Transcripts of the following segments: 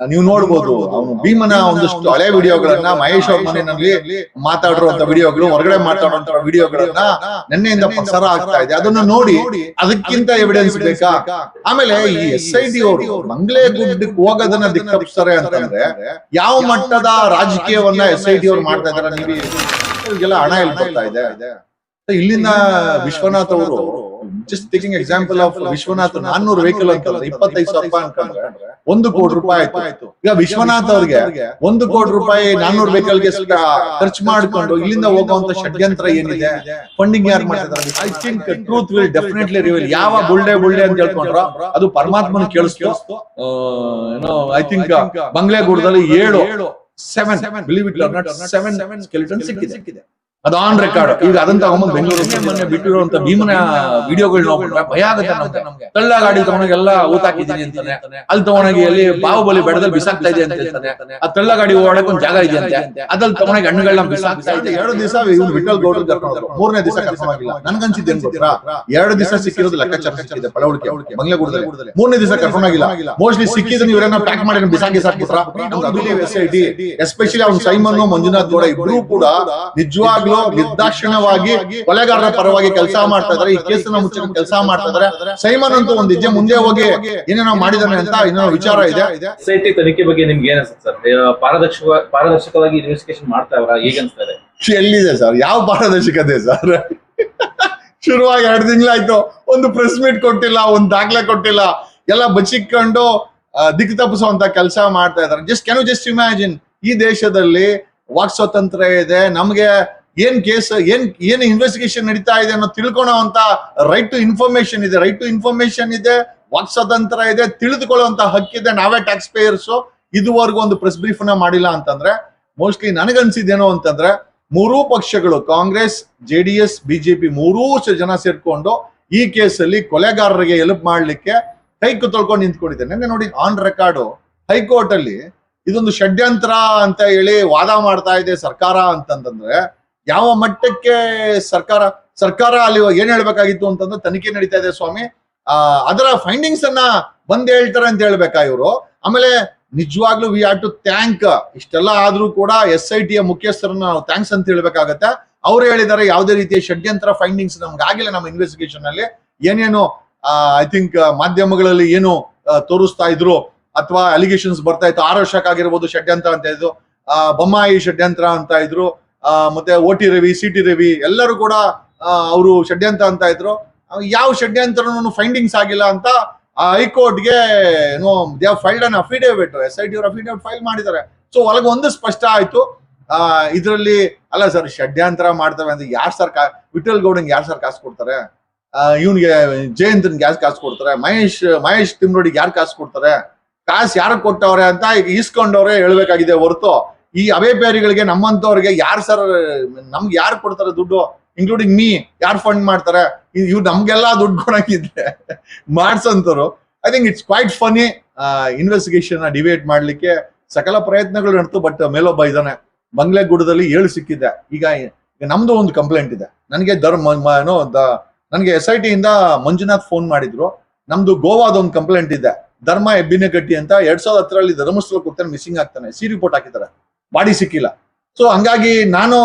ನೀವು ನೋಡ್ಬೋದು. ಅವನು ಭೀಮನ ಒಂದಷ್ಟು ಹಳೆ ವಿಡಿಯೋಗಳನ್ನ ಮಹೇಶ್ ಅವ್ರ ಮನೆಯಲ್ಲಿ ಮಾತಾಡಿರುವಂತ ವಿಡಿಯೋಗಳು ಹೊರಗಡೆ ಮಾತಾಡುವಂತ ವಿಡಿಯೋಗಳನ್ನ ನಿನ್ನೆಯಿಂದ ಪ್ರಸಾರ ಆಗ್ತಾ ಇದೆ. ಅದನ್ನ ನೋಡಿ ಅದಕ್ಕಿಂತ ಎವಿಡೆನ್ಸ್ ಬೇಕಾ? ಆಮೇಲೆ ಈ ಎಸ್ ಐ ಡಿ ಅವರು ಮಂಗಳೇ ಗುಡ್ಡಕ್ಕೆ ಹೋಗೋದನ್ನ ದಿಕ್ಕಿಸ್ತಾರೆ ಅಂತಂದ್ರೆ ಯಾವ ಮಟ್ಟದ ರಾಜಕೀಯವನ್ನ ಎಸ್ ಐ ಡಿ ಅವ್ರು ಮಾಡ್ತಾ ಇದಾರೆ ನೀವು ಹಣ ಎಲ್ಲಿ ಬರ್ತಾ ಇದೆ? ಇಲ್ಲಿಂದ ವಿಶ್ವನಾಥ್ ಅವರು just taking example of Vishwanath ನಾನ್ನೂರು ವೆಹಿಕಲ್ ಅಂತ ಇಪ್ಪತ್ತೈದು ಸಾವಿರ ರೂಪಾಯಿ ಅಂತಂದ್ರೆ ಒಂದು ಕೋಟಿ ರೂಪಾಯಿ ಆಯ್ತು. ಈಗ ವಿಶ್ವನಾಥ್ ಅವ್ರಿಗೆ ಒಂದು ಕೋಟಿ ರೂಪಾಯಿ ನಾನ್ನೂರು ವೆಹಿಕಲ್ಗೆ ಖರ್ಚು ಮಾಡ್ಕೊಂಡು ಇಲ್ಲಿಂದ ಹೋಗುವಂತ ಷಡ್ಯಂತ್ರ ಏನಿದೆ? ಫಂಡಿಂಗ್ ಯಾರು ಮಾಡ್ತಾರೆ I think truth will definitely reveal ಯಾವ ಬುಲ್ಡೆ ಬುಲ್ಡೆ ಅಂತ ಹೇಳ್ಕೊಂಡ್ರ ಅದು ಪರಮಾತ್ಮನ ಕೇಳಿಸ್ತು. ಏನೋ ಐ ಥಿಂಕ್ ಬಂಗ್ಲೆಗೂಡದಲ್ಲಿ ಏಳು seven believe it not seven skeleton ಸಿಕ್ಕಿದೆ. ಅದು ಆನ್ ರೆಕಾರ್ಡ್ ಈಗ ಅದನ್ನ ತಗೊಂಬಂದು ಬೆಂಗಳೂರು ಮೊನ್ನೆ ಬಿಟ್ಟಿರುವಂತ ಭೀಮನ ವಿಡಿಯೋಗಳು ನೋಡ್ಬಿಟ್ರೆ ಭಯ ಆಗುತ್ತೆ ನಮ್ಗೆ. ತಳ್ಳ ಗಾಡಿ ತಗೊಂಡಾಗ ಎಲ್ಲ ಊತಾಕಿದ್ದೀನಿ ಅಂತಾನೆ. ಅಲ್ಲಿ ತಗೊಂಡೋಗಿ ಅಲ್ಲಿ ಬಾಹುಬಲಿ ಬೆಡದಲ್ಲಿ ಬಿಸಾಕ್ತಾ ಇದೆ ಅಂತ ಹೇಳ್ತಾನೆ ಆ ತಳ್ಳ ಗಾಡಿ ಓಡಕ್ ಒಂದ್ ಜಾಗ ಇದೆ ಅಂತೆ. ಅದ್ರಲ್ಲಿ ತಗೊಂಡಾಗ ಹಣ್ಣುಗಳನ್ನ ಬಿಸಾಕ್ತಾ ಇದೆ. ಎರಡು ದಿವಸ ಇವ್ನು ವಿಠಲ್ ಗೌಡ್ ಕರ್ಕೊಂಡು ಮೂರನೇ ದಿವಸ ಕರ್ಕೊಂಡೋಗಿಲ್ಲ ನನ್ಗನ್ಸಿದ್ದೆ ಗೊತ್ತಾ? ಎರಡು ದಿವಸ ಸಿಕ್ಕಿರೋದು ಲೆಕ್ಕಾಚಾರ ಸಿಕ್ಕಿದೆ ಪಳವಳಿಕೆ. ಬಂಗ್ಲೆಗೂಡದಲ್ಲಿ ಮೂರನೇ ದಿವಸ ಕರ್ಕೊಂಡೋಗಿಲ್ಲ ಮೋಸ್ಟ್ಲಿ ಸಿಕ್ಕಿದ್ರೆ ಇವರನ್ನ ಪ್ಯಾಕ್ ಮಾಡಿ ಬಿಸಾಕಿ ಸಾಕ್ಬಿಟ್ರ? ಎಸ್ಪೆಷಲಿ ಅವ್ನು ಸೈಮನ್ ಮಂಜುನಾಥ್ ಗೌಡ ಇಬ್ರು ಕೂಡ ನಿಜವಾಗ್ಲೂ ನಿರ್ದಾಕ್ಷಿಣ್ಯವಾಗಿ ಕೊಲೆಗಾರರ ಪರವಾಗಿ ಕೆಲಸ ಮಾಡ್ತಾ ಇದಾರೆ ಈ ಕೇಸನ್ನ ಮುಚ್ಚ ಕೆಲಸ ಮಾಡ್ತಾ ಇದಾರೆ ಸೈಮನ್ ಅಂತೂ ಒಂದ್ ಹೆಜ್ಜೆ ಮುಂದೆ ಹೋಗಿ ಏನೇನೋ ಮಾಡಿದಾನೆ ಅಂತ ಏನೋ ವಿಚಾರ ಇದೆ. ಎಸ್ಐಟಿ ತನಿಖೆ ಬಗ್ಗೆ ನಿಮ್ಗೆ ಸರ್? ಪಾರದರ್ಶಕ ಪಾರದರ್ಶಕವಾಗಿ ಇನ್ವೆಸ್ಟಿಗೇಷನ್ ಮಾಡ್ತಾ ಇವ್ರ? ಹೇಗೆ ಅನ್ಸ್ತಾ ಇದೆ? ಎಲ್ಲಿದೆ ಸರ್? ಯಾವ ಪಾರದರ್ಶಕತೆ ಸರ್? ಶುರುವಾಗಿ ಎರಡು ತಿಂಗಳಾಯ್ತು. ಒಂದು ಪ್ರೆಸ್ ಮೀಟ್ ಕೊಟ್ಟಿಲ್ಲ ಒಂದ್ ದಾಖಲೆ ಕೊಟ್ಟಿಲ್ಲ. ಎಲ್ಲ ಬಚ್ಚಿಕೊಂಡು ದಿಕ್ಕು ತಪ್ಪಿಸುವಂತ ಕೆಲಸ ಮಾಡ್ತಾ ಇದಾರೆ ಜಸ್ಟ್ ಕೆನ್ ಜಸ್ಟ್ ಇಮ್ಯಾಜಿನ್ ಈ ದೇಶದಲ್ಲಿ ವಾಕ್ ಸ್ವಾತಂತ್ರ್ಯ ಇದೆ. ನಮ್ಗೆ ಏನ್ ಕೇಸ್, ಏನ್, ಏನು ಇನ್ವೆಸ್ಟಿಗೇಷನ್ ನಡೀತಾ ಇದೆ ಅನ್ನೋ ತಿಳ್ಕೊಳ್ಳೋ ಅಂತ ರೈಟ್ ಟು ಇನ್ಫಾರ್ಮೇಶನ್ ಇದೆ. ರೈಟ್ ಟು ಇನ್ಫಾರ್ಮೇಶನ್ ಇದೆ, ವಾಕ್ ಸ್ವತಂತ್ರ ಇದೆ, ತಿಳಿದುಕೊಳ್ಳುವಂತ ಹಕ್ಕಿದೆ ನಾವೇ ಟ್ಯಾಕ್ಸ್ ಪೇಯರ್ಸ್ ಇದುವರೆಗೂ ಒಂದು ಪ್ರೆಸ್ ಬ್ರೀಫ್ನ ಮಾಡಿಲ್ಲ ಅಂತಂದ್ರೆ ಮೋಸ್ಟ್ಲಿ ನನಗನ್ಸಿದೇನು ಅಂತಂದ್ರೆ, ಮೂರೂ ಪಕ್ಷಗಳು, Congress J D S BJP ಮೂರೂ ಜನ ಸೇರ್ಕೊಂಡು ಈ ಕೇಸಲ್ಲಿ ಕೊಲೆಗಾರರಿಗೆ ಎಲ್ಪ್ ಮಾಡ್ಲಿಕ್ಕೆ ಕೈ ತೊಳ್ಕೊಂಡು ನಿಂತ್ಕೊಂಡಿದೆ ನಿನ್ನೆ ನೋಡಿ ಆನ್ ರೆಕಾರ್ಡು ಹೈಕೋರ್ಟ್ ಅಲ್ಲಿ ಇದೊಂದು ಷಡ್ಯಂತ್ರ ಅಂತ ಹೇಳಿ ವಾದ ಮಾಡ್ತಾ ಇದೆ ಸರ್ಕಾರ ಅಂತಂತಂದ್ರೆ ಯಾವ ಮಟ್ಟಕ್ಕೆ ಸರ್ಕಾರ ಸರ್ಕಾರ ಅಲ್ಲಿ ಏನ್ ಹೇಳ್ಬೇಕಾಗಿತ್ತು ಅಂತಂದ್ರೆ ತನಿಖೆ ನಡೀತಾ ಇದೆ ಸ್ವಾಮಿ. ಆ, ಅದರ ಫೈಂಡಿಂಗ್ಸ್ ಅನ್ನ ಬಂದ್ ಹೇಳ್ತಾರೆ ಅಂತ ಹೇಳ್ಬೇಕಾ ಇವರು? ಆಮೇಲೆ ನಿಜವಾಗ್ಲೂ ವಿ ಹ್ಯಾವ್ ಟು ಥ್ಯಾಂಕ್ ಇಷ್ಟೆಲ್ಲ ಆದ್ರೂ ಕೂಡ ಎಸ್ ಐ ಟಿಯ ಮುಖ್ಯಸ್ಥರನ್ನ ನಾವು ಥ್ಯಾಂಕ್ಸ್ ಅಂತ ಹೇಳ್ಬೇಕಾಗತ್ತೆ. ಅವ್ರು ಹೇಳಿದ್ದಾರೆ ಯಾವುದೇ ರೀತಿಯ ಷಡ್ಯಂತ್ರ ಫೈಂಡಿಂಗ್ಸ್ ನಮ್ಗೆ ಆಗಿಲ್ಲ ನಮ್ಮ ಇನ್ವೆಸ್ಟಿಗೇಷನ್ ಅಲ್ಲಿ. ಏನೇನು ಐ ಥಿಂಕ್ ಮಾಧ್ಯಮಗಳಲ್ಲಿ ಏನು ತೋರಿಸ್ತಾ ಇದ್ರು ಅಥವಾ ಅಲಿಗೇಷನ್ಸ್ ಬರ್ತಾ ಇತ್ತು. ಆರೋಶಕ್ ಆಗಿರ್ಬೋದು ಷಡ್ಯಂತ್ರ ಅಂತ ಇದ್ರು. ಬೊಮ್ಮಾಯಿ ಷಡ್ಯಂತ್ರ ಅಂತ ಇದ್ರು. ಮತ್ತೆ ಓ T Ravi C T Ravi, ಎಲ್ಲರೂ ಕೂಡ ಅವರು ಷಡ್ಯಂತ್ರ ಅಂತ ಇದ್ರು. ಯಾವ ಷಡ್ಯಂತ್ರನೂ ಫೈಂಡಿಂಗ್ಸ್ ಆಗಿಲ್ಲ ಅಂತ ಹೈಕೋರ್ಟ್ಗೆ ಏನೋ they filed an affidavit S I T ಅವ್ರ ಅಫಿಡೇವಿಟ್ ಫೈಲ್ ಮಾಡಿದ್ದಾರೆ. ಸೊ ಒಳಗೆ ಒಂದು ಸ್ಪಷ್ಟ ಆಯ್ತು. ಆ, ಇದರಲ್ಲಿ, ಅಲ್ಲ ಸರ್ ಷಡ್ಯಂತ್ರ ಮಾಡ್ತವೆ ಅಂತ ಯಾರು ಸರ್ ಕಾ ವಿಠಲ್ ಗೌಡಂಗೆ ಯಾರು ಸರ್ ಕಾಸು ಕೊಡ್ತಾರೆ? ಇವನ್ಗೆ ಜಯಂತನ್ಗೆ ಯಾರು ಕಾಸು ಕೊಡ್ತಾರೆ? ಮಹೇಶ್ ಮಹೇಶ್ ತಿಮ್ರೋಡಿಗೆ ಯಾರು ಕಾಸು ಕೊಡ್ತಾರೆ? ಕಾಸು ಯಾರು ಕೊಟ್ಟವ್ರೆ ಅಂತ ಈಗ ಈಸ್ಕೊಂಡವ್ರೆ ಹೇಳ್ಬೇಕಾಗಿದೆ ಹೊರತು. ಈ ಅವೇಪ್ಯಾರಿಗಳಿಗೆ ನಮ್ಮಂತವ್ರಿಗೆ ಯಾರು ಸರ್ ನಮ್ಗೆ ಯಾರು ಕೊಡ್ತಾರೆ ದುಡ್ಡು? ಇನ್ಕ್ಲೂಡಿಂಗ್ ಮೀ ಯಾರು ಫಂಡ್ ಮಾಡ್ತಾರೆ? ಇವ್ರು ನಮ್ಗೆಲ್ಲ ದುಡ್ಡು ಕೊಡಂಗಿದ್ರೆ ಮಾಡ್ಸಂತರು I think it's quite funny investigation debate ಮಾಡ್ಲಿಕ್ಕೆ ಸಕಲ ಪ್ರಯತ್ನಗಳು ನಡೆತು ಬಟ್ ಮೇಲೊಬ್ಬ ಇದ್ದಾನೆ ಬಂಗ್ಲೆಗೂಡದಲ್ಲಿ ಏಳು ಸಿಕ್ಕಿದೆ. ಈಗ ನಮ್ದು ಒಂದು ಕಂಪ್ಲೇಂಟ್ ಇದೆ. ನನಗೆ ಧರ್ಮ ಏನು ನನಗೆ ಎಸ್ ಐ ಟಿಯಿಂದ ಮಂಜುನಾಥ್ ಫೋನ್ ಮಾಡಿದ್ರು. ನಮ್ದು ಗೋವಾದ ಒಂದು ಕಂಪ್ಲೇಂಟ್ ಇದೆ. ಧರ್ಮ ಎಬ್ಬಿನಗಟ್ಟಿ ಅಂತ ಎರಡ್ ಸಾವಿರದ ಹತ್ತರಲ್ಲಿ ಧರ್ಮಸ್ಥಳ ಕೊಡ್ತಾನೆ ಮಿಸ್ಸಿಂಗ್ ಆಗ್ತಾನೆ. ಸಿ ರಿಪೋರ್ಟ್ ಹಾಕಿದ್ದಾರೆ. ಬಾಡಿ ಸಿಕ್ಕಿಲ್ಲ. ಸೊ ಹಂಗಾಗಿ ನಾನು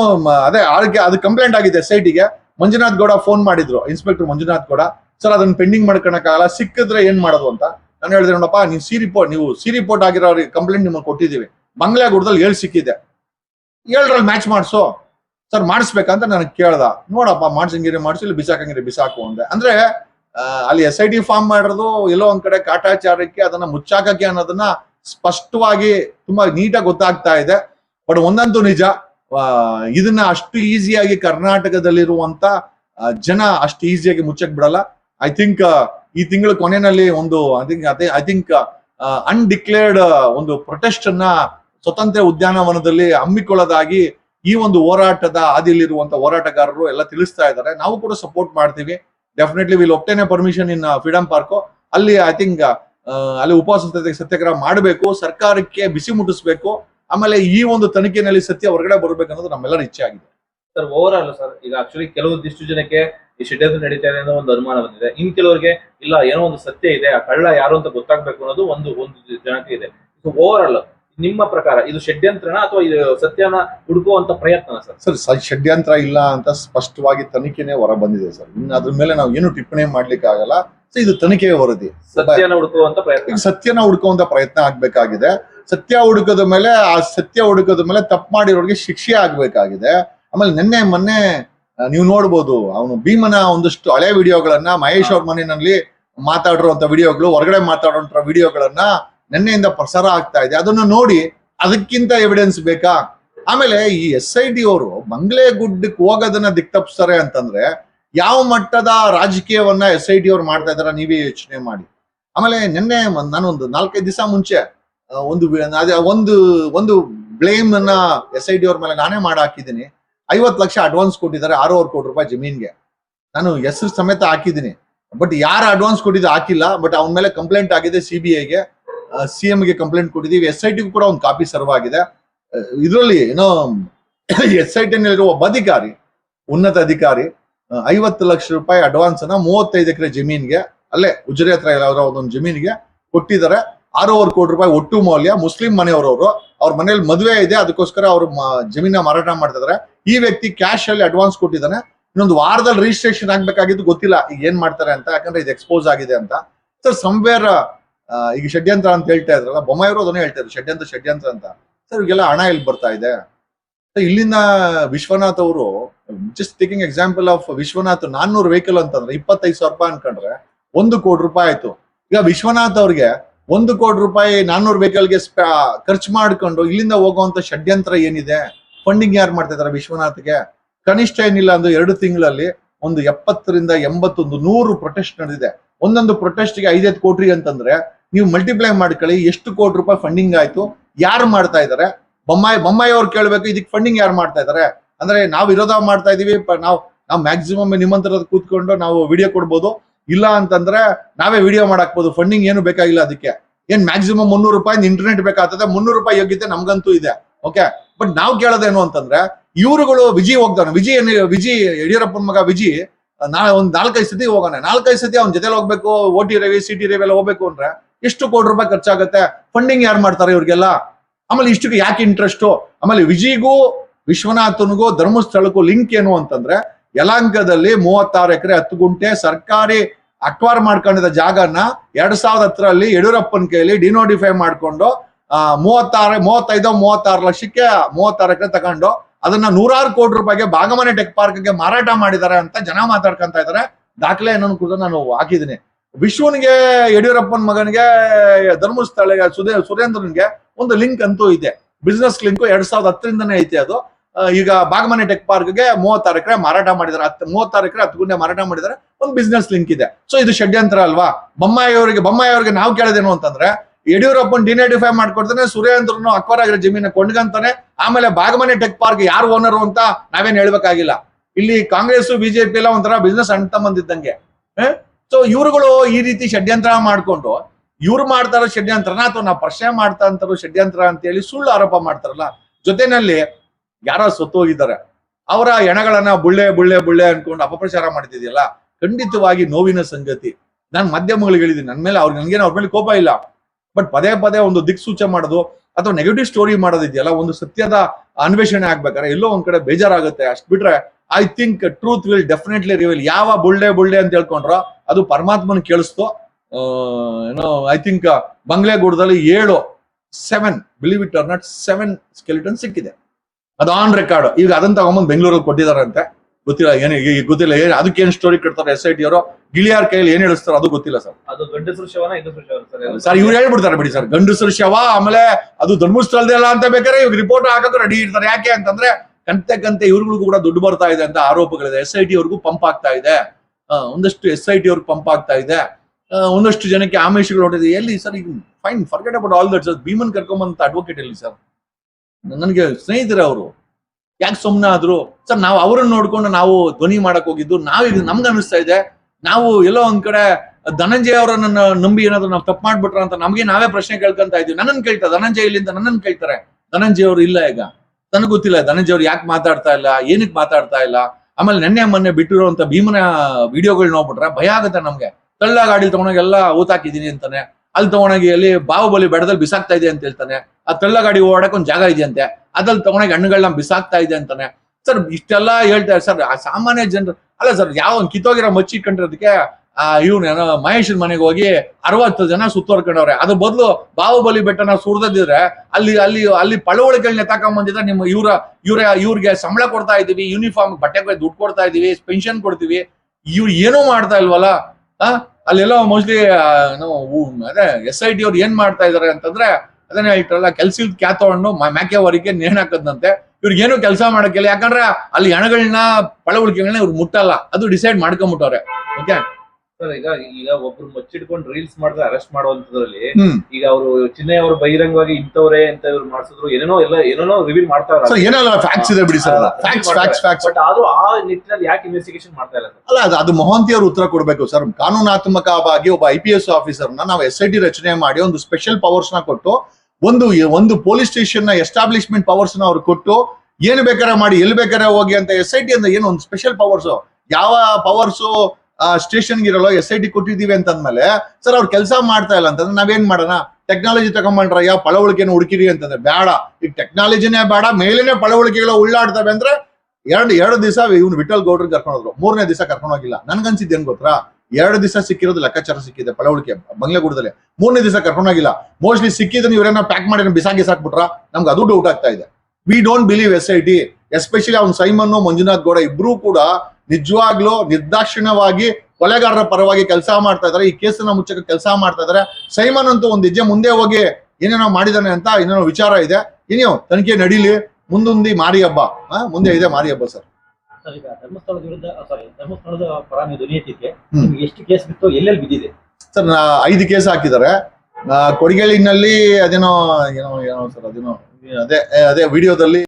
ಅದೇ ಆಳ್ಗೆ ಅದು ಕಂಪ್ಲೇಂಟ್ ಆಗಿದೆ ಎಸ್ ಐ ಟಿಗೆ ಮಂಜುನಾಥ್ ಗೌಡ ಫೋನ್ ಮಾಡಿದ್ರು ಇನ್ಸ್ಪೆಕ್ಟರ್ ಮಂಜುನಾಥ್ ಗೌಡ. ಸರ್, ಅದನ್ನ ಪೆಂಡಿಂಗ್ ಮಾಡ್ಕೊಳಕ್ಕಾಗಲ್ಲ, ಸಿಕ್ಕಿದ್ರೆ ಏನ್ ಮಾಡೋದು ಅಂತ? ನಾನು ಹೇಳಿದ್ರೆ ನೋಡಪ್ಪ, ನೀವು ಸಿ ರಿಪೋರ್ಟ್ ನೀವು ಸಿ ರಿಪೋರ್ಟ್ ಆಗಿರೋ ಕಂಪ್ಲೇಂಟ್ ನಿಮಗೆ ಕೊಟ್ಟಿದ್ದೀವಿ. ಬಂಗ್ಲೆಗೂಡದಲ್ಲಿ ಏಳು ಸಿಕ್ಕಿದೆ. ಏಳರಲ್ಲಿ ಮ್ಯಾಚ್ ಮಾಡಿಸು. ಸರ್, ಮಾಡಿಸ್ಬೇಕಂತ ನನಗೆ ಕೇಳ್ದ. ನೋಡಪ್ಪ ಮಾಡ್ಸಂಗಿರಿ ಮಾಡಿಸಿ, ಇಲ್ಲಿ ಬಿಸಾಕಂಗಿರಿ ಬಿಸಾಕು ಅಂದೆ. ಅಂದ್ರೆ ಅಲ್ಲಿ ಎಸ್ ಐ ಟಿ ಫಾರ್ಮ್ ಮಾಡಿರೋದು, ಎಲ್ಲೋ ಒಂದ್ ಕಡೆ ಕಾಟಾಚಾರಕ್ಕೆ, ಅದನ್ನ ಮುಚ್ಚಾಕಕ್ಕೆ ಅನ್ನೋದನ್ನ ಸ್ಪಷ್ಟವಾಗಿ ತುಂಬಾ ನೀಟಾಗಿ ಗೊತ್ತಾಗ್ತಾ ಇದೆ. ಬಟ್ ಒಂದಂತೂ ನಿಜ ಇದನ್ನ ಅಷ್ಟು ಈಸಿಯಾಗಿ ಕರ್ನಾಟಕದಲ್ಲಿರುವಂತ ಜನ ಅಷ್ಟು ಈಸಿಯಾಗಿ ಮುಚ್ಚಕ್ ಬಿಡಲ್ಲ. ಐ ಥಿಂಕ್ ಈ ತಿಂಗಳ ಕೊನೆಯಲ್ಲಿ ಒಂದು I think I think undeclared ಒಂದು ಪ್ರೊಟೆಸ್ಟ್ ಅನ್ನ ಸ್ವತಂತ್ರ ಉದ್ಯಾನವನದಲ್ಲಿ ಹಮ್ಮಿಕೊಳ್ಳೋದಾಗಿ ಈ ಒಂದು ಹೋರಾಟದ ಹಾದಿಯಲ್ಲಿರುವಂತ ಹೋರಾಟಗಾರರು ಎಲ್ಲ ತಿಳಿಸ್ತಾ ಇದ್ದಾರೆ. ನಾವು ಕೂಡ ಸಪೋರ್ಟ್ ಮಾಡ್ತೀವಿ. Definitely will obtain permission in Freedom Park ಅಲ್ಲಿ ಐ ಥಿಂಕ್ ಅಲ್ಲಿ ಉಪವಾಸ ಸತ್ಯಾಗ್ರಹ ಮಾಡಬೇಕು, ಸರ್ಕಾರಕ್ಕೆ ಬಿಸಿ ಮುಟ್ಟಿಸ್ಬೇಕು. ಆಮೇಲೆ ಈ ಒಂದು ತನಿಖೆಯಲ್ಲಿ ಸತ್ಯ ಹೊರಗಡೆ ಬರಬೇಕು ಅನ್ನೋದು ನಮ್ಮೆಲ್ಲರ ಇಚ್ಛೆ ಆಗಿದೆ. ಸರ್ ಓವರ್ ಆಲ್ ಸರ್ ಈಗ ಆಕ್ಚುಲಿ ಕೆಲವೊಂದಿಷ್ಟು ಜನಕ್ಕೆ ಈ ಷಡ್ಯಂತ್ರ ನಡೀತಾ ಇದೆ ಅನ್ನೋ ಒಂದು ಅನುಮಾನ ಬಂದಿದೆ. ಇನ್ ಕೆಲವರಿಗೆ ಇಲ್ಲ ಏನೋ ಒಂದು ಸತ್ಯ ಇದೆ ಆ ಕಳ್ಳ ಯಾರು ಅಂತ ಗೊತ್ತಾಗ್ಬೇಕು ಅನ್ನೋದು ಒಂದು ಒಂದು ಜನಕ್ಕೆ ಇದೆ. ಓವರ್ ಆಲ್ ನಿಮ್ಮ ಪ್ರಕಾರ ಇದು ಷಡ್ಯಂತ್ರನ ಅಥವಾ ಇದು ಸತ್ಯನ ಹುಡುಕುವಂತ ಪ್ರಯತ್ನ ಸರ್? ಸರ್ ಷಡ್ಯಂತ್ರ ಇಲ್ಲ ಅಂತ ಸ್ಪಷ್ಟವಾಗಿ ತನಿಖೆನೆ ಹೊರ ಬಂದಿದೆ ಸರ್. ಇನ್ನು ಅದ್ರ ಮೇಲೆ ನಾವು ಏನು ಟಿಪ್ಪಣಿ ಮಾಡ್ಲಿಕ್ಕೆ ಆಗಲ್ಲ. ಸೊ ಇದು ತನಿಖೆಯ ವರದಿ. ಸತ್ಯನ ಹುಡುಕುವಂತ ಪ್ರಯತ್ನ. ಸತ್ಯನ ಹುಡುಕುವಂತ ಪ್ರಯತ್ನ ಆಗ್ಬೇಕಾಗಿದೆ. ಸತ್ಯ ಹುಡುಕದ ಮೇಲೆ, ಆ ಸತ್ಯ ಹುಡುಕದ ಮೇಲೆ ತಪ್ಪು ಮಾಡಿರೋರಿಗೆ ಶಿಕ್ಷೆ ಆಗ್ಬೇಕಾಗಿದೆ. ಆಮೇಲೆ ನಿನ್ನೆ ಮೊನ್ನೆ ನೀವು ನೋಡ್ಬೋದು, ಅವನು ಭೀಮನ ಒಂದಷ್ಟು ಹಳೆ ವಿಡಿಯೋಗಳನ್ನ, ಮಹೇಶ್ ಅವ್ರ ಮನೆಯಲ್ಲಿ ಮಾತಾಡಿರುವಂತ ವಿಡಿಯೋಗಳು, ಹೊರಗಡೆ ಮಾತಾಡುವಂತ ವಿಡಿಯೋಗಳನ್ನ ನಿನ್ನೆಯಿಂದ ಪ್ರಸಾರ ಆಗ್ತಾ ಇದೆ. ಅದನ್ನ ನೋಡಿ ಅದಕ್ಕಿಂತ ಎವಿಡೆನ್ಸ್ ಬೇಕಾ? ಆಮೇಲೆ ಈ ಎಸ್ ಐ ಡಿ ಅವರು ಗುಡ್ಡಕ್ಕೆ ಹೋಗೋದನ್ನ ದಿಕ್ತಪ್ಸ್ತಾರೆ ಅಂತಂದ್ರೆ, ಯಾವ ಮಟ್ಟದ ರಾಜಕೀಯವನ್ನ ಎಸ್ ಐ ಡಿ ಅವ್ರು ಮಾಡ್ತಾ ಇದಾರ ನೀವೇ ಯೋಚನೆ ಮಾಡಿ. ಆಮೇಲೆ ನಿನ್ನೆ ನಾನೊಂದು ನಾಲ್ಕೈದು ದಿವಸ ಮುಂಚೆ ಒಂದು ಅದೇ ಒಂದು ಒಂದು ಬ್ಲೇಮ್ ಅನ್ನ ಎಸ್ ಐ ಡಿ ಅವ್ರ ಮೇಲೆ ನಾನೇ ಮಾಡಿ ಹಾಕಿದ್ದೀನಿ ಐವತ್ತು ಲಕ್ಷ ಅಡ್ವಾನ್ಸ್ ಕೊಟ್ಟಿದ್ದಾರೆ, ಆರೂವರೆ ಕೋಟಿ ರೂಪಾಯಿ ಜಮೀನ್ಗೆ. ನಾನು ಹೆಸರು ಸಮೇತ ಹಾಕಿದ್ದೀನಿ. ಬಟ್ ಯಾರು ಅಡ್ವಾನ್ಸ್ ಕೊಟ್ಟಿದ್ದು ಹಾಕಿಲ್ಲ ಬಟ್ ಅವನ ಮೇಲೆ ಕಂಪ್ಲೇಂಟ್ ಆಗಿದೆ ಸಿ ಬಿ ಐಗೆ ಸಿ ಗೆ ಕಂಪ್ಲೇಂಟ್ ಕೊಟ್ಟಿದ್ದೀವಿ. ಎಸ್ ಐ ಟಿಗೂ ಕೂಡ ಒಂದು ಕಾಪಿ ಸರ್ವ್ ಆಗಿದೆ. ಇದರಲ್ಲಿ ಏನೋ ಎಸ್ ಐ ಟಿನಲ್ಲಿರುವ ಒಬ್ಬ ಅಧಿಕಾರಿ, ಉನ್ನತ ಅಧಿಕಾರಿ ಐವತ್ತು ಲಕ್ಷ ರೂಪಾಯಿ ಅಡ್ವಾನ್ಸ್ ಅನ್ನ ಮೂವತ್ತೈದು ಎಕರೆ ಜಮೀನ್ಗೆ, ಅಲ್ಲೇ ಉಜ್ರೆ ಹತ್ರ ಯಾವ್ದಾರ ಒಂದೊಂದು ಜಮೀನಿಗೆ ಕೊಟ್ಟಿದ್ದಾರೆ. ಆರೂವರೆ ಕೋಟಿ ರೂಪಾಯಿ ಒಟ್ಟು ಮೌಲ್ಯ ಮುಸ್ಲಿಂ ಮನೆಯವರವರು ಅವ್ರ ಮನೇಲಿ ಮದುವೆ ಇದೆ, ಅದಕ್ಕೋಸ್ಕರ ಅವರು ಜಮೀನ ಮಾರಾಟ ಮಾಡ್ತಿದ್ದಾರೆ ಈ ವ್ಯಕ್ತಿ ಕ್ಯಾಶ್ ಅಲ್ಲಿ ಅಡ್ವಾನ್ಸ್ ಕೊಟ್ಟಿದ್ದಾನೆ. ಇನ್ನೊಂದು ವಾರದಲ್ಲಿ ರಿಜಿಸ್ಟ್ರೇಷನ್ ಆಗ್ಬೇಕಾಗಿದ್ದು ಗೊತ್ತಿಲ್ಲ ಈಗ ಏನ್ ಮಾಡ್ತಾರೆ ಅಂತ, ಯಾಕಂದ್ರೆ ಇದು ಎಕ್ಸ್ಪೋಸ್ ಆಗಿದೆ ಅಂತ. ಸರ್ ಸಂವೇರ್ ಈಗ ಷಡ್ಯಂತ್ರ ಅಂತ ಹೇಳ್ತಾ ಇದ್ರಲ್ಲ ಬೊಮ್ಮಾಯಿರು ಅದನ್ನೇ ಹೇಳ್ತಾ ಇದ್ರು, ಷಡ್ಯಂತ್ರ ಷಡ್ಯಂತ್ರ ಅಂತ. ಸರ್ ಇವಾಗೆಲ್ಲ ಹಣ ಇಲ್ಲಿ ಬರ್ತಾ ಇದೆ? ಇಲ್ಲಿನ ವಿಶ್ವನಾಥ್ ಅವರು just taking example of Vishwanath, ನಾನ್ನೂರು ವೆಹಿಕಲ್ ಅಂತಂದ್ರೆ, ಇಪ್ಪತ್ತೈದು ಸಾವಿರ ರೂಪಾಯಿ ಅನ್ಕೊಂಡ್ರೆ, ಒಂದು ಕೋಟಿ ರೂಪಾಯಿ ಆಯ್ತು. ಈಗ ವಿಶ್ವನಾಥ್ ಅವ್ರಿಗೆ ಒಂದು ಕೋಟಿ ರೂಪಾಯಿ ನಾನ್ನೂರು ವೆಹಿಕಲ್ಗೆ ಖರ್ಚು ಮಾಡ್ಕೊಂಡು ಇಲ್ಲಿಂದ ಹೋಗುವಂತ ಷಡ್ಯಂತ್ರ ಏನಿದೆ? ಫಂಡಿಂಗ್ ಯಾರು ಮಾಡ್ತಾ ಇದಾರೆ ವಿಶ್ವನಾಥ್ಗೆ? ಕನಿಷ್ಠ ಏನಿಲ್ಲ ಅಂದ್ರೆ ಎರಡು ತಿಂಗಳಲ್ಲಿ ಒಂದು ಎಪ್ಪತ್ತರಿಂದ ಎಂಬತ್ತೊಂದು ನೂರು ಪ್ರೊಟೆಸ್ಟ್ ನಡೆದಿದೆ. ಒಂದೊಂದು ಪ್ರೊಟೆಸ್ಟ್ಗೆ ಐದೈದು ಕೋಟಿ ಅಂತಂದ್ರೆ ನೀವು ಮಲ್ಟಿಪ್ಲೈ ಮಾಡ್ಕೊಳ್ಳಿ, ಎಷ್ಟು ಕೋಟಿ ರೂಪಾಯಿ ಫಂಡಿಂಗ್ ಆಯ್ತು, ಯಾರು ಮಾಡ್ತಾ ಇದಾರೆ? ಬೊಮ್ಮಾಯಿ ಬೊಮ್ಮಾಯಿ ಅವ್ರು ಕೇಳ್ಬೇಕು, ಇದಕ್ಕೆ ಫಂಡಿಂಗ್ ಯಾರು ಮಾಡ್ತಾ ಇದಾರೆ? ಅಂದ್ರೆ ನಾವು ವಿರೋಧ ಮಾಡ್ತಾ ಇದೀವಿ ನಾವು ನಾವು ಮ್ಯಾಕ್ಸಿಮಮ್ ನಿಮ್ಮಂತರದ ಕೂತ್ಕೊಂಡು ನಾವು ವಿಡಿಯೋ ಕೊಡ್ಬೋದು. ಇಲ್ಲ ಅಂತಂದ್ರೆ ನಾವೇ ವಿಡಿಯೋ ಮಾಡಾಕ್ಬೋದು. ಫಂಡಿಂಗ್ ಏನು ಬೇಕಾಗಿಲ್ಲ ಅದಕ್ಕೆ. ಏನ್ ಮ್ಯಾಕ್ಸಿಮಮ್ ಮುನ್ನೂರು ರೂಪಾಯಿ ಇಂಟರ್ನೆಟ್ ಬೇಕಾಗ್ತದೆ. ಮುನ್ನೂರು ರೂಪಾಯಿ ಯೋಗ್ಯತೆ ನಮ್ಗಂತೂ ಇದೆ. ಓಕೆ ಬಟ್ ನಾವು ಕೇಳೋದೇನು ಅಂತಂದ್ರೆ, ಇವರುಗಳು ವಿಜಿ ಹೋಗ್ತಾನೆ ವಿಜಿ ವಿಜಿ ಯಡಿಯೂರಪ್ಪನ ಮಗ ವಿಜಿ ನಾ ಒಂದ್ ನಾಲ್ಕೈದು ಸತಿ ಹೋಗೋಣ ನಾಲ್ಕೈದು ಸತಿ ಅವ್ನ ಜೊತೆಲಿ ಹೋಗ್ಬೇಕು O T Ravi C T Ravi ಎಲ್ಲ ಹೋಗ್ಬೇಕು ಅಂದ್ರೆ ಎಷ್ಟು ಕೋಟಿ ರೂಪಾಯಿ ಖರ್ಚಾಗುತ್ತೆ? ಫಂಡಿಂಗ್ ಯಾರು ಮಾಡ್ತಾರೆ ಇವ್ರಿಗೆಲ್ಲ? ಆಮೇಲೆ ಇಷ್ಟಕ್ಕೆ ಯಾಕೆ ಇಂಟ್ರೆಸ್ಟ್ ಆಮೇಲೆ ವಿಜಿಗೂ, ವಿಶ್ವನಾಥನ್ಗೂ ಧರ್ಮಸ್ಥಳಕ್ಕೂ ಲಿಂಕ್ ಏನು ಅಂತಂದ್ರೆ ಯಲಾಂಕದಲ್ಲಿ ಮೂವತ್ತಾರು ಎಕರೆ ಹತ್ತು ಗುಂಟೆ ಸರ್ಕಾರಿ ಅಕ್ವಾರ್ ಮಾಡ್ಕೊಂಡಿದ್ದ ಜಾಗನ ಎರಡ್ ಸಾವಿರದ ಹತ್ತರಲ್ಲಿ ಯಡಿಯೂರಪ್ಪನ ಕೈಯಲ್ಲಿ ಡಿನೋಟಿಫೈ ಮಾಡ್ಕೊಂಡು ಮೂವತ್ತಾರು, ಮೂವತ್ತೈದು, ಮೂವತ್ತಾರು ಲಕ್ಷಕ್ಕೆ ಮೂವತ್ತಾರು ಎಕರೆ ತಗೊಂಡು ಅದನ್ನ ನೂರಾರು ಕೋಟಿ ರೂಪಾಯಿಗೆ ಬಾಗಮನೆ ಟೆಕ್ ಪಾರ್ಕ್ಗೆ ಮಾರಾಟ ಮಾಡಿದ್ದಾರೆ ಅಂತ ಜನ ಮಾತಾಡ್ಕೊಂತ ಇದ್ದಾರೆ. ದಾಖಲೆ ಏನನ್ನು ಕೂಡ ನಾನು ಹಾಕಿದ್ದೀನಿ. ವಿಶ್ವನಿಗೆ ಯಡಿಯೂರಪ್ಪನ ಮಗನಿಗೆ ಧರ್ಮಸ್ಥಳ ಸುದೇ ಸುರೇಂದ್ರನ್ಗೆ ಒಂದು ಲಿಂಕ್ ಅಂತೂ ಇದೆ. ಬಿಸ್ನೆಸ್ ಲಿಂಕ್ ಎರಡ್ ಸಾವಿರದ ಹತ್ತರಿಂದನೇ ಐತೆ ಅದು. ಈಗ ಬಾಗಮನೆ ಟೆಕ್ ಪಾರ್ಕ್ಗೆ ಮೂವತ್ತಾರು ಎಕರೆ ಮಾರಾಟ ಮಾಡಿದ್ದಾರೆ ಹತ್ತು ಮೂವತ್ತಾರು ಎಕರೆ ಹತ್ತು ಗುಂಡೆ ಮಾರಾಟ ಮಾಡಿದ್ದಾರೆ ಒಂದು ಬಿಸ್ನೆಸ್ ಲಿಂಕ್ ಇದೆ. ಸೊ ಇದು ಷಡ್ಯಂತ್ರ ಅಲ್ವಾ? ಬೊಮ್ಮಾಯಿಯವರಿಗೆ ಅವರಿಗೆ ನಾವು ಕೇಳೋದೇನು ಅಂತಂದ್ರೆ, ಯಡಿಯೂರಪ್ಪನ್ ಡಿನೈಡಿಫೈ ಮಾಡ್ಕೊಡ್ತಾನೆ ಸುರೇಂದ್ರನು ಅಕ್ವಾರ ಆಗಿರೋ ಜಮೀನ ಕೊಂಡ್ಕಂತಾನೆ, ಆಮೇಲೆ ಬಾಗಮನೆ ಟೆಕ್ ಪಾರ್ಕ್ ಯಾರು ಓನರು ಅಂತ ನಾವೇನ್ ಹೇಳ್ಬೇಕಾಗಿಲ್ಲ. ಇಲ್ಲಿ ಕಾಂಗ್ರೆಸ್ ಬಿಜೆಪಿ ಎಲ್ಲ ಒಂಥರ ಬಿಸ್ನೆಸ್ ಅಣ್ಣ ಬಂದಿದ್ದಂಗೆ ಸೊ ಇವರುಗಳು ಈ ರೀತಿ ಷಡ್ಯಂತ್ರ ಮಾಡ್ಕೊಂಡು, ಇವ್ರು ಮಾಡ್ತಾರೋ ಷಡ್ಯಂತ್ರನ ಅಥವಾ ನಾವು ಪ್ರಶ್ನೆ ಮಾಡ್ತಾ ಅಂತಾರೋ ಷಡ್ಯಂತ್ರ ಅಂತ ಹೇಳಿ ಸುಳ್ಳು ಆರೋಪ ಮಾಡ್ತಾರಲ್ಲ. ಜೊತೆನಲ್ಲಿ ಯಾರೋ ಸತ್ತೋಗಿದ್ದಾರೆ. ಅವರ ಹೆಣಗಳನ್ನ ಬುಳ್ಳೆ ಬುಳ್ಳೆ ಬುಳ್ಳೆ ಅನ್ಕೊಂಡು ಅಪಪ್ರಚಾರ ಮಾಡ್ತಿದ್ಯಲ್ಲ? ಖಂಡಿತವಾಗಿ ನೋವಿನ ಸಂಗತಿ. ನಾನು ಮಾಧ್ಯಮಗಳಿಗೆ ಹೇಳಿದ್ದೀನಿ. ನನ್ನ ಮೇಲೆ ಅವ್ರಿಗೆ ನನಗೇನು ಅವ್ರ ಮೇಲೆ ಕೋಪ ಇಲ್ಲ. ಬಟ್ ಪದೇ ಪದೇ ಒಂದು ದಿಕ್ಸೂಚ ಮಾಡೋದು ಅಥವಾ ನೆಗೆಟಿವ್ ಸ್ಟೋರಿ ಮಾಡೋದಿದೆಯಲ್ಲ ಒಂದು ಸತ್ಯದ ಅನ್ವೇಷಣೆ ಆಗ್ಬೇಕಾದ್ರೆ ಎಲ್ಲೋ ಒಂದ್ ಕಡೆ ಬೇಜಾರಾಗುತ್ತೆ. ಅಷ್ಟ್ ಬಿಟ್ರೆ I think truth will definitely reveal. ಯಾವ ಬುಳ್ಳೆ ಬುಳ್ಳೆ ಅಂತ ಹೇಳ್ಕೊಂಡ್ರೋ ಅದು ಪರಮಾತ್ಮನ ಕೇಳಿಸ್ತು. ಏನೋ ಐ ಥಿಂಕ್ ಬಂಗ್ಲೆಗೂಡದಲ್ಲಿ ಏಳು, seven, believe it or not seven skeleton ಸಿಕ್ಕಿದೆ. ಅದು ಆನ್ ರೆಕಾರ್ಡ್ ಈಗ ಅದನ್ನ ತಗೊಂಬಂದು ಬೆಂಗಳೂರಲ್ಲಿ ಕೊಟ್ಟಿದಾರಂತೆ. ಗೊತ್ತಿಲ್ಲ ಏನು ಈಗ ಗೊತ್ತಿಲ್ಲ ಏನು ಅದಕ್ಕೆ ಏನ್ ಸ್ಟೋರಿ ಕಟ್ತಾರೆ ಎಸ್ ಐ ಟಿ ಅವರು? ಗಿಳಿಯಾರ್ ಕೈಯಲ್ಲಿ ಏನ್ ಹೇಳಿಸ್ತಾರೋ ಅದು ಗೊತ್ತಿಲ್ಲ ಸರ್. ಅದು ಗಂಡಸರು ಶವನ ಹೆಂಗಸರು ಶವ ಸರ್? ಸರ್ ಇವ್ರು ಹೇಳ್ಬಿಡ್ತಾರೆ ಬಿಡಿ ಸರ್. ಗಂಡಸರು ಶವ ಆಮೇಲೆ ಅದು ಧರ್ಮಸ್ಥಳದಲ್ಲ ಅಂತ ಬೇಕಾದ್ರೆ ಇವಾಗ ರಿಪೋರ್ಟ್ ಹಾಕಕ್ಕೆ ರೆಡಿ ಇರ್ತಾರೆ. ಯಾಕೆ ಅಂತಂದ್ರೆ ಕಂತೆ ಕಂತೆ ಇವ್ರಿಗೂ ಕೂಡ ದುಡ್ಡು ಬರ್ತಾ ಇದೆ ಅಂತ ಆರೋಪಗಳಿದೆ. ಎಸ್ ಐ ಟಿ ಅವ್ರಿಗೂ ಪಂಪ್ ಆಗ್ತಾ ಇದೆ. ಒಂದಷ್ಟು ಎಸ್ ಐ ಟಿ ಅವ್ರಿಗೆ ಪಂಪ್ ಆಗ್ತಾ ಇದೆ. ಒಂದಷ್ಟು ಜನಕ್ಕೆ ಆಮೇಶಗಳು ಹೊಟ್ಟಿದೆ ಎಲ್ಲಿ ಸರ್ ಈಗ fine forget about all that sir. ಭೀಮನ್ ಕರ್ಕೊಂಬಂತ ಅಡ್ವೊಕೇಟ್ ಎಲ್ಲಿ ಸರ್? ನನಗೆ ಸ್ನೇಹಿತರೆ ಅವರು. ಯಾಕೆ ಸುಮ್ಮನೆ ಆದ್ರು? ಸರ್, ನಾವು ಅವರನ್ನ ನೋಡ್ಕೊಂಡು ನಾವು ಧ್ವನಿ ಮಾಡಕ್ ಹೋಗಿದ್ದು ನಾವೀಗ ನಮ್ಗೆ ಅನಿಸ್ತಾ ಇದೆ. ನಾವು ಎಲ್ಲೋ ಒಂದ್ ಕಡೆ ಧನಂಜಯ ಅವರನ್ನ ನಂಬಿ ಏನಾದ್ರು ನಾವು ತಪ್ಪು ಮಾಡ್ಬಿಟ್ರ ಅಂತ ನಮಗೆ ನಾವೇ ಪ್ರಶ್ನೆ ಕೇಳ್ಕೊಂತ ಇದೀವಿ ನನ್ನನ್ ಕೇಳ್ತಾರೆ, ಧನಂಜಯ ಇಲ್ಲಿಂದ ನನ್ನನ್ ಕೇಳ್ತಾರೆ. ಧನಂಜಯ ಅವರು ಇಲ್ಲ ಈಗ. ನನಗೆ ಗೊತ್ತಿಲ್ಲ, ಧನಂಜಯ ಅವ್ರು ಯಾಕೆ ಮಾತಾಡ್ತಾ ಇಲ್ಲ ಏನಕ್ಕೆ ಮಾತಾಡ್ತಾ ಇಲ್ಲ. ಆಮೇಲೆ ನೆನ್ನೆ ಮೊನ್ನೆ ಬಿಟ್ಟಿರುವಂತ ಭೀಮನ ವಿಡಿಯೋಗಳು ನೋಡ್ಬಿಟ್ರೆ ಭಯ ಆಗುತ್ತೆ ನಮ್ಗೆ. ತಳ್ಳ ಗಾಡಿ ತಗೊಂಡೋಗಿ ಎಲ್ಲ ಊತಾಕಿದೀನಿ ಅಂತಾನೆ. ಅಲ್ಲಿ ತಗೊಂಡೋಗಿ ಅಲ್ಲಿ ಬಾಹುಬಲಿ ಬೆಡದಲ್ಲಿ ಬಿಸಾಕ್ತಾ ಇದೆ ಅಂತ ಹೇಳ್ತಾನೆ. ಆ ತಳ್ಳ ಗಾಡಿ ಒಂದು ಜಾಗ ಇದೆಯಂತೆ. ಅದ್ರಲ್ಲಿ ತಗೊಂಡೋಗಿ ಹಣ್ಣುಗಳನ್ನ ಬಿಸಾಕ್ತಾ ಇದೆ ಅಂತಾನೆ. ಸರ್, ಇಷ್ಟೆಲ್ಲ ಹೇಳ್ತಾರೆ. ಸರ್, ಆ ಸಾಮಾನ್ಯ ಜನರು, ಅಲ್ಲ ಸರ್, ಯಾವ ಒಂದು ಕಿತ್ತೋಗಿರೋ ಮಚ್ಚಿ ಇಟ್ಕೊಂಡಿರೋದಕ್ಕೆ ಆ, ಇವ್ನು ಏನೋ ಮಹೇಶನ್ ಮನೆಗೆ ಹೋಗಿ ಅರವತ್ತು ಜನ ಸುತ್ತೋರ್ಕೊಂಡವ್ರೆ. ಅದ್ರ ಬದಲು ಬಾಹುಬಲಿ ಬೆಟ್ಟನ ಸುರಿದಿದ್ರೆ ಅಲ್ಲಿ ಅಲ್ಲಿ ಅಲ್ಲಿ ಪಳವಳಿಗಳನ್ನ ತಕೊಂಬಂದಿದ್ರೆ ನಿಮ್ಮ ಇವ್ರ ಇವ್ರ, ಇವ್ರಿಗೆ ಸಂಬಳ ಕೊಡ್ತಾ ಇದೀವಿ ಯೂನಿಫಾರ್ಮ್ ಬಟ್ಟೆಗೆ ದುಡ್ಡು ಕೊಡ್ತಾ ಇದೀವಿ ಪೆನ್ಷನ್ ಕೊಡ್ತೀವಿ. ಇವ್ರು ಏನೂ ಮಾಡ್ತಾ ಇಲ್ವಲ್ಲ? ಆ? ಅಲ್ಲೆಲ್ಲೋ ಮೋಸ್ಟ್ಲಿ ಅದೇ ಎಸ್ ಐ ಟಿ ಅವ್ರು ಏನ್ ಮಾಡ್ತಾ ಇದಾರೆ ಅಂತಂದ್ರೆ, ಅದನ್ನ ಹೇಳ್ತಾರಲ್ಲ ಕೆಲ್ಸದ ಮ್ಯಾಕೆ ಮ್ಯಾಕೆವರಿಗೆ ನೇಣ್ ಇವ್ರಿಗೆ ಏನು ಕೆಲಸ ಮಾಡಕ್ಕಿಲ್ಲ. ಯಾಕಂದ್ರೆ ಅಲ್ಲಿ ಹಣಗಳನ್ನ ಪಳವಳಿಕೆಗಳನ್ನ ಇವ್ರು ಮುಟ್ಟಲ್ಲ. ಅದು ಡಿಸೈಡ್ ಮಾಡ್ಕೊಂಬಿಟ್ಟವ್ರೆ. ಓಕೆ ಸರ್ ಈಗ ಈಗ ಒಬ್ರು ಮಚ್ಚಿಡ್ಕೊಂಡು ರೀಲ್ಸ್ ಮಾಡಿದ್ರೆ ಅರೆಸ್ಟ್ ಮಾಡುವಂತದ್ರಲ್ಲಿ ಈಗ ಅವರು ಚಿನ್ನಯ್ಯ ಅವರು ಬಹಿರಂಗವಾಗಿ ಇಂಥವ್ರೆ ಅಂತ ಇವ್ರು ಮಾಡ್ಸಿದ್ರು ಏನೇನೋ ಎಲ್ಲ ಏನೇನೋ ರಿವೀಲ್ ಮಾಡ್ತಾರೆ ಸರ್ ಏನಲ್ಲ ಫ್ಯಾಕ್ಟ್ಸ್ ಇದೆ ಬಿಡಿ sir facts facts facts but ಆದ್ರೂ ಆ ನಿಟ್ಟಿನಲ್ಲಿ ಯಾಕೆ ಇನ್ವೆಸ್ಟಿಗೇಷನ್ ಮಾಡ್ತಾ ಇಲ್ಲ ಅಲ್ಲ ಅದು ಅದು ಮೊಹಂತಿ ಅವರು ಉತ್ತರ ಕೊಡಬೇಕು ಸರ್. ಕಾನೂನಾತ್ಮಕವಾಗಿ ಒಬ್ಬ ಐ ಪಿ ಎಸ್ ಆಫೀಸರ್ನ ನಾವು ಎಸ್ ಐ ಟಿ ರಚನೆ ಮಾಡಿ ಒಂದು ಸ್ಪೆಷಲ್ ಪವರ್ಸ್ನ ಕೊಟ್ಟು ಒಂದು ಒಂದು ಪೊಲೀಸ್ ಸ್ಟೇಷನ್ನ ಎಸ್ಟಾಬ್ಲಿಷ್ಮೆಂಟ್ ಪವರ್ಸ್ನ ಅವ್ರು ಕೊಟ್ಟು ಏನು ಬೇಕಾರೆ ಮಾಡಿ ಎಲ್ಲಿ ಬೇಕಾರೆ ಹೋಗಿ ಅಂತ ಎಸ್ ಐ ಟಿ ಅಂದ್ರೆ ಏನು ಒಂದು ಸ್ಪೆಷಲ್ ಪವರ್ಸ್ ಯಾವ ಪವರ್ಸ್ ಸ್ಟೇಷನ್ ಇರಲ್ಲ ಎಸ್ ಐ ಟಿ ಕೊಟ್ಟಿದೀವಿ ಅಂತಂದ್ಮೇಲೆ, ಸರ್, ಅವ್ರು ಕೆಲಸ ಮಾಡ್ತಾ ಇಲ್ಲ ಅಂತಂದ್ರೆ ನಾವೇನ್ ಮಾಡೋಣ? ಟೆಕ್ನಾಲಜಿ ತಗೊಂಡ್ಬಂಡ್ರ ಯಾವ ಪಳವಳಿಕೆನ ಹುಡುಕಿರಿ ಅಂತಂದ್ರೆ, ಬೇಡ. ಈಗ ಟೆಕ್ನಾಲಜಿನೇ ಬೇಡ, ಮೇಲಿನ ಪಳವಳಿಕೆಗಳು ಉಳ್ಳಾಡ್ತವೆ ಅಂದ್ರೆ ಎರಡು ಎರಡು ದಿವಸ ಇವ್ನು ವಿಠಲ್ ಗೌಡ್ರಿಗೆ ಕರ್ಕೊಂಡು ಹೋದ್ರು. ಮೂರನೇ ದಿವಸ ಕರ್ಕೊಂಡು ಹೋಗಿಲ್ಲ. ನನ್ಗನ್ಸಿದ್ ಏನ್ ಗೊತ್ತಾ? ಎರಡು ದಿವಸ ಸಿಕ್ಕಿರೋದು ಲೆಕ್ಕಾಚಾರ ಸಿಕ್ಕಿದೆ ಪಳವಳಿಕೆ ಬಂಗ್ಲೆಗೂಡದಲ್ಲಿ ಮೂರನೇ ದಿವಸ ಕರ್ಕೊಂಡು ಹೋಗಿಲ್ಲ. ಮೋಸ್ಟ್ಲಿ ಸಿಕ್ಕಿದ್ರೆ ಇವ್ರೇನ ಪ್ಯಾಕ್ ಮಾಡಿ ಬಿಸಾಕಿ ಸಾಕ್ಬಿಟ್ರ? ನಮ್ಗೆ ಅದು ಡೌಟ್ ಆಗ್ತಾ ಇದೆ. We don't believe S I T especially ಅವ್ನು ಸೈಮನ್ನು ಮಂಜುನಾಥ್ ಗೌಡ ಇಬ್ರು ಕೂಡ ನಿಜವಾಗ್ಲೂ ನಿರ್ದಾಕ್ಷಿಣ್ಯವಾಗಿ ಕೊಲೆಗಾರರ ಪರವಾಗಿ ಕೆಲಸ ಮಾಡ್ತಾ ಇದಾರೆ ಈ ಕೇಸನ್ನ ಮುಚ್ಚಕ್ಕೆ ಕೆಲಸ ಮಾಡ್ತಾ ಇದಾರೆ ಸೈಮನ್ ಅಂತೂ ಒಂದು ಹೆಜ್ಜೆ ಮುಂದೆ ಹೋಗಿ ಏನೇನೋ ಮಾಡಿದಾನೆ ಅಂತ ಏನೇನೋ ವಿಚಾರ ಇದೆ. ಇನ್ನೇನು ತನಿಖೆ ನಡೀಲಿ. ಮುಂದೊಂದಿ ಮಾರಿ ಹಬ್ಬ ಮುಂದೆ ಇದೆ ಮಾರಿ ಹಬ್ಬ ಸರ್ ಧರ್ಮಸ್ಥಳದ ವಿರುದ್ಧ ಸಾರಿ ಧರ್ಮಸ್ಥಳದ ಪರ ನೀವು ಧ್ವನಿ ಎತ್ತಿದ್ದೆ ಹ್ಮ್. ನಿಮ್ಗೆ ಎಷ್ಟು ಕೇಸ್ ಬಿತ್ತು ಎಲ್ಲೆಲ್ಲಿ ಬಿದ್ದಿದೆ? ಸರ್ ನಾ ಐದು ಕೇಸ್ ಹಾಕಿದ್ದಾರೆ. ಕೊಡಿಗೇಳಿನಲ್ಲಿ ಅದೇನೋ ಏನೋ ಏನೋ ಸರ್ ಅದೇನೋ ಅದೇ ಅದೇ ವಿಡಿಯೋದಲ್ಲಿ